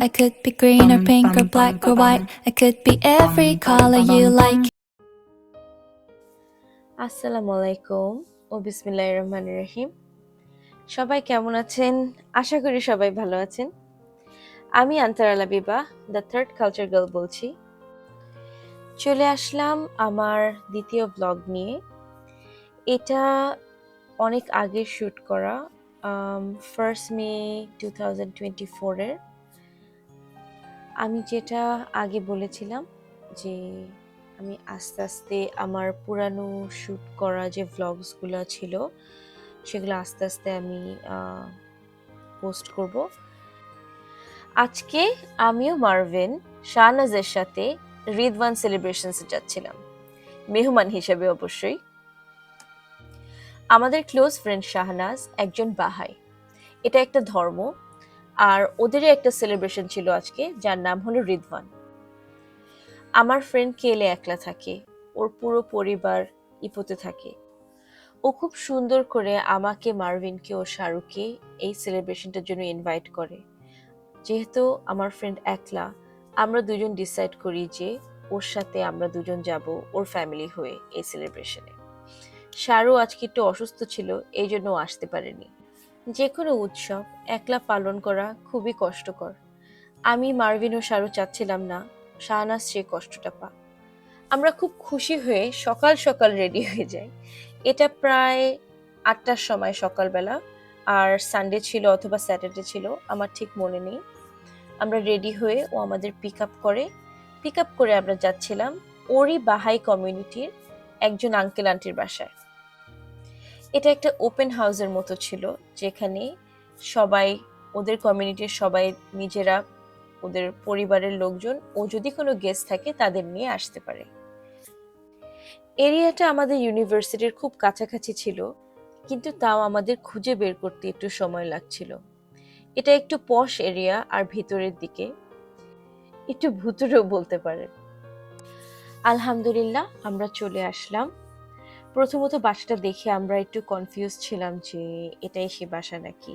I could be green or pink or black or white. I could be every color you like. আসসালামু আলাইকুম ও বিসমিল্লাহির রহমানির রহিম। সবাই কেমন আছেন? আশা করি সবাই ভালো আছেন। আমি আন্তরালা বিবা দ্য থার্ড কালচার গার্ল বলছি। চলে আসলাম আমার দ্বিতীয় ব্লগ নিয়ে। এটা অনেক আগে শ্যুট করা first May two thousand twenty ফোরের আমি যেটা আগে বলেছিলাম যে আমি আস্তে আস্তে আমার পুরানো শ্যুট করা যে ভ্লগসগুলো ছিল, সেগুলো আস্তে আস্তে আমি পোস্ট করব। আজকে আমিও মারভিন শাহনাজের সাথে রিদওয়ান সেলিব্রেশনসে যাচ্ছিলাম। মেহমান হিসেবে অবশ্যই। আমাদের ক্লোজ ফ্রেন্ড শাহনাজ একজন বাহাই। এটা একটা ধর্ম। আর ওদেরই একটা সেলিব্রেশন ছিল আজকে, যার নাম হলো রিদওয়ান। আমার ফ্রেন্ড কেলে একলা থাকে, ওর পুরো পরিবার ইপোতে থাকে। ও খুব সুন্দর করে আমাকে, মার্ভিনকে ও শাহরুখকে এই সেলিব্রেশনটার জন্য ইনভাইট করে। যেহেতু আমার ফ্রেন্ড একলা, আমরা দুজন ডিসাইড করি যে ওর সাথে আমরা দুজন যাব ওর ফ্যামিলি হয়ে এই সেলিব্রেশনে শাহরু আজকে একটু অসুস্থ ছিল, এই জন্য আসতে পারেনি। যে কোনো উৎসব একলা পালন করা খুবই কষ্টকর। আমি মার্ভিন ও শাহরু চাচ্ছিলাম না, শাহনাজ সে কষ্টটা পা আমরা খুব খুশি হয়ে সকাল সকাল রেডি হয়ে যাই। এটা প্রায় আটটার সময় সকালবেলা, আর সানডে ছিল অথবা স্যাটারডে ছিল, আমার ঠিক মনে নেই। আমরা রেডি হয়ে ও আমাদের পিক আপ করে। পিক আপ করে আমরা যাচ্ছিলাম ওরই বাহাই কমিউনিটির একজন আঙ্কেল আন্টির বাসায়। এটা একটা ওপেন হাউসের মতো ছিল, যেখানে সবাই, ওদের কমিউনিটির সবাই নিজেরা, ওদের পরিবারের লোকজন, ও যদি কোনো গেস্ট থাকে তাদের নিয়ে আসতে পারে। এরিয়াটা আমাদের ইউনিভার্সিটির খুব কাছাকাছি ছিল, কিন্তু তাও আমাদের খুঁজে বের করতে একটু সময় লাগছিল। এটা একটু পশ এরিয়া আর ভিতরের দিকে একটু ভুতুরেও বলতে পারে আলহামদুলিল্লাহ, আমরা চলে আসলাম। প্রথমত বাসাটা দেখে আমরা একটু কনফিউজ ছিলাম যে এটাই সে বাসা নাকি।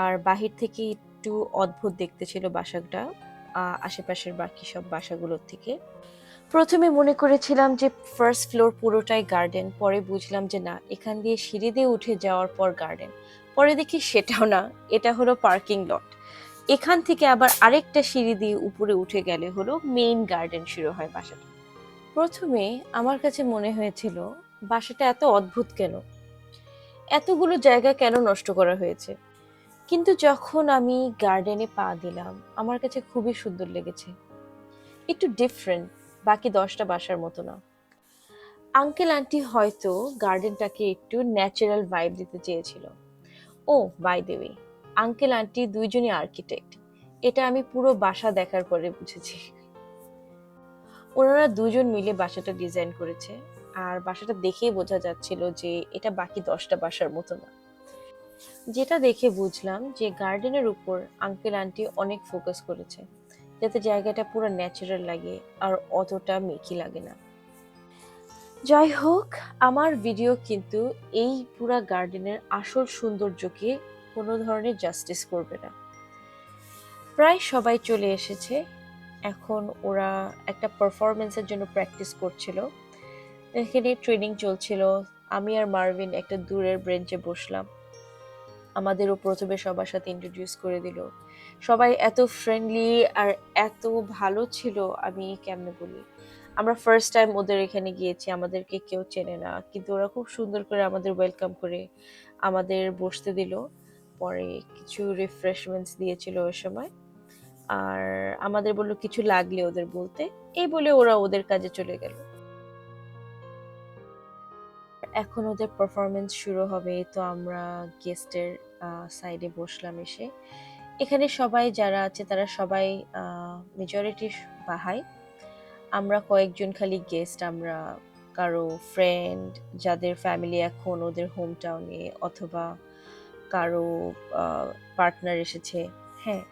আর বাহির থেকে একটু অদ্ভুত দেখতে ছিল বাসাটা আশেপাশের বাকি সব বাসাগুলোর থেকে। প্রথমে মনে করেছিলাম যে ফার্স্ট ফ্লোর পুরোটাই গার্ডেন পরে বুঝলাম যে না, এখান দিয়ে সিঁড়ি দিয়ে উঠে যাওয়ার পর গার্ডেন পরে দেখি সেটাও না, এটা হলো পার্কিং লট এখান থেকে আবার আরেকটা সিঁড়ি দিয়ে উপরে উঠে গেলে হলো মেইন গার্ডেন শুরু হয় বাসাটা। প্রথমে আমার কাছে মনে হয়েছিল বাসাটা এত অদ্ভুত কেন? এতগুলো জায়গা কেন নষ্ট করা হয়েছে? কিন্তু যখন আমি গার্ডেনে পা দিলাম, আমার কাছে খুবই সুন্দর লেগেছে। একটু ডিফারেন্ট বাকি দশটা বাসার মতো না। আঙ্কেল, আন্টি হয়তো গার্ডেনটাকে একটু ন্যাচারাল ভাইব দিতে চেয়েছিল। ও বাই ওয়ে আঙ্কেল, আন্টি দুইজনই আর্কিটেক্ট এটা আমি পুরো বাসা দেখার পরে বুঝেছি। ওনারা দুজন মিলে বাসাটা ডিজাইন করেছে। আর বাসাটা দেখেই বোঝা যাচ্ছিল যে এটা বাকি দশটা বাসার মতো না। যেটা দেখে বুঝলাম যে গার্ডেনের উপর আঙ্কেল আন্টি অনেক ফোকাস করেছে, যাতে জায়গাটা পুরো ন্যাচারাল লাগে আর অতটা মেকি লাগে না। যাই হোক, আমার ভিডিও কিন্তু এই পুরা গার্ডেনের আসল সৌন্দর্যকে কোনো ধরনের জাস্টিস করবে না। প্রায় সবাই চলে এসেছে, এখন ওরা একটা পারফরমেন্সের জন্য প্র্যাকটিস করছিল। এখানে ট্রেনিং চলছিল। আমি আর মার্ভিন একটা দূরের ব্রেঞ্চে বসলাম। আমাদেরও প্রথমে সবার সাথে ইন্ট্রোডিউস করে দিল। সবাই এত ফ্রেন্ডলি আর এত ভালো ছিল, আমি কেমনে বলি? আমরা ফার্স্ট টাইম ওদের এখানে গিয়েছি, আমাদেরকে কেউ চেনে না। কিন্তু ওরা খুব সুন্দর করে আমাদের ওয়েলকাম করে আমাদের বসতে দিল। পরে কিছু রিফ্রেশমেন্টস দিয়েছিল ওই সময়। আর আমাদের বলল, কিছু লাগলে ওদের বলতে। এই বলে ওরা ওদের কাজে চলে গেল। এখন ওদের পারফরমেন্স শুরু হবে, তো আমরা গেস্টের সাইডে বসলাম এসে। এখানে সবাই যারা আছে, তারা সবাই মেজরিটি বাহাই। আমরা কয়েকজন খালি গেস্ট আমরা কারও ফ্রেন্ড যাদের ফ্যামিলি এখন ওদের হোম টাউনে অথবা কারও পার্টনার এসেছে। হ্যাঁ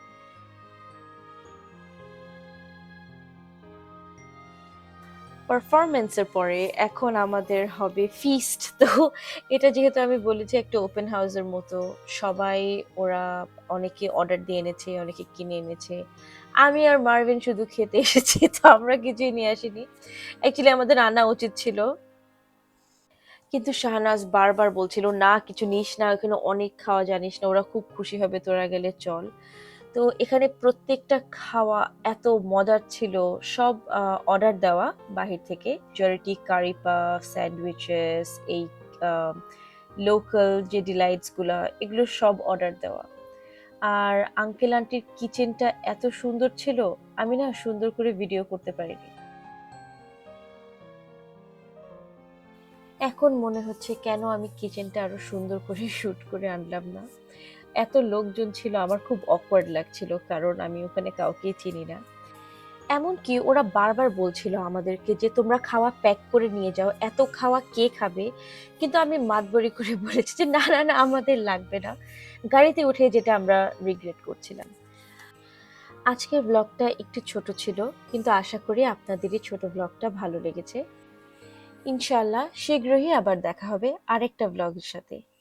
পারফরমেন্সের পরে এখন আমাদের হবে ফিস্ট তো এটা যেহেতু আমি বলেছি একটা ওপেন হাউসের মতো, সবাই ওরা অনেকে অর্ডার দিয়ে এনেছে, অনেকে কিনে এনেছে। আমি আর মার্ভিন শুধু খেতে এসেছি, তো আমরা কিছুই নিয়ে আসিনি। অ্যাকচুয়ালি আমাদের আনা উচিত ছিল। কিন্তু শাহনাজ বারবার বলছিল, না, কিছু নিস না, ওখানে অনেক খাওয়া, জানিস না, ওরা খুব খুশি হবে, তোরা গেলে চল। তো এখানে প্রত্যেকটা খাওয়া এত মজার ছিল। সব অর্ডার দেওয়া বাহির থেকে। জরিটি কারি পাফ স্যান্ডউইচেস এই লোকাল যে ডিলাইটসগুলো এগুলো সব অর্ডার দেওয়া। আর আঙ্কেল আন্টির কিচেনটা এত সুন্দর ছিল, আমি না সুন্দর করে ভিডিও করতে পারিনি। এখন মনে হচ্ছে কেন আমি কিচেনটা আরও সুন্দর করে শুট করে আনলাম না? এত লোকজন ছিল, আমার খুব অকওয়ার্ড লাগছিল, কারণ আমি ওখানে কাউকে চিনি না। এমনকি ওরা বারবার বলছিল আমাদেরকে যে, তোমরা খাওয়া প্যাক করে নিয়ে যাও, এত খাওয়া কে খাবে? কিন্তু আমি মাতবরি করে বলেছি যে, না না না, আমাদের লাগবে না। গাড়িতে উঠে যেটা আমরা রিগ্রেট করছিলাম। আজকের ব্লগটা একটু ছোট ছিল, কিন্তু আশা করি আপনাদেরই ছোট ব্লগটা ভালো লেগেছে। ইনশাল্লাহ শীঘ্রই আবার দেখা হবে আরেকটা ব্লগের সাথে।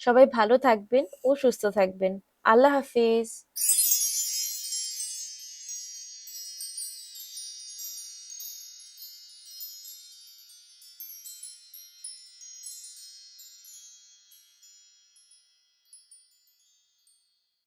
সবাই ভালো থাকবেন ও সুস্থ থাকবেন। আল্লাহ হাফিজ।